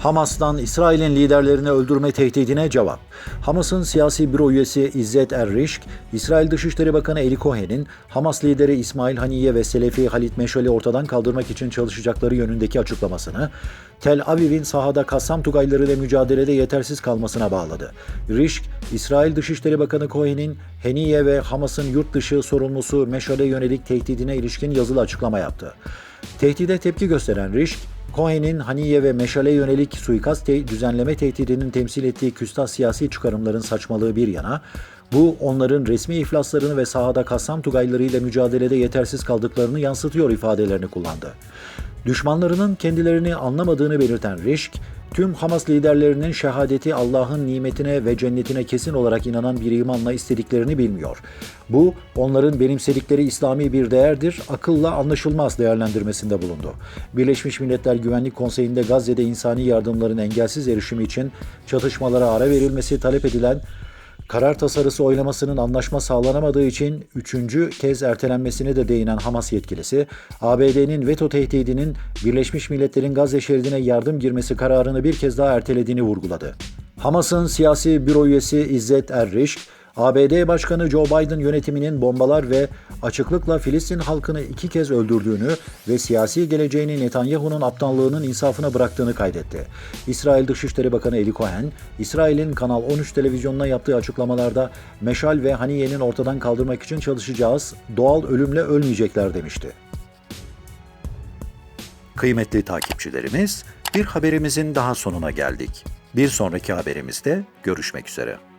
Hamas'tan İsrail'in liderlerini öldürme tehdidine cevap. Hamas'ın siyasi büro üyesi İzzet Errişk, İsrail Dışişleri Bakanı Eli Cohen'in Hamas lideri İsmail Haniye ve Selefi Halit Meşal'i ortadan kaldırmak için çalışacakları yönündeki açıklamasını, Tel Aviv'in sahada Kassam Tugayları ile mücadelede yetersiz kalmasına bağladı. Rişk, İsrail Dışişleri Bakanı Cohen'in Haniye ve Hamas'ın yurt dışı sorumlusu Meşal'e yönelik tehdidine ilişkin yazılı açıklama yaptı. Tehdide tepki gösteren Rişk, Cohen'in Haniye ve Meşal'e yönelik suikast te- düzenleme tehdidinin temsil ettiği küstah siyasi çıkarımların saçmalığı bir yana, bu onların resmi iflaslarını ve sahada Kassam Tugayları ile mücadelede yetersiz kaldıklarını yansıtıyor ifadelerini kullandı. Düşmanlarının kendilerini anlamadığını belirten Rişk, tüm Hamas liderlerinin şehadeti Allah'ın nimetine ve cennetine kesin olarak inanan bir imanla istediklerini bilmiyor. Bu, onların benimsedikleri İslami bir değerdir, akılla anlaşılmaz değerlendirmesinde bulundu. Birleşmiş Milletler Güvenlik Konseyi'nde Gazze'de insani yardımların engelsiz erişimi için çatışmalara ara verilmesi talep edilen Karar tasarısı oylamasının anlaşma sağlanamadığı için üçüncü kez ertelenmesine de değinen Hamas yetkilisi, ABD'nin veto tehdidinin Birleşmiş Milletler'in Gazze şeridine yardım girmesi kararını bir kez daha ertelediğini vurguladı. Hamas'ın siyasi büro üyesi İzzet Errişk, ABD Başkanı Joe Biden yönetiminin bombalar ve açıklıkla Filistin halkını iki kez öldürdüğünü ve siyasi geleceğini Netanyahu'nun aptallığının insafına bıraktığını kaydetti. İsrail Dışişleri Bakanı Eli Cohen, İsrail'in Kanal 13 televizyonuna yaptığı açıklamalarda Meşal ve Haniye'nin ortadan kaldırmak için çalışacağız, doğal ölümle ölmeyecekler demişti. Kıymetli takipçilerimiz, bir haberimizin daha sonuna geldik. Bir sonraki haberimizde görüşmek üzere.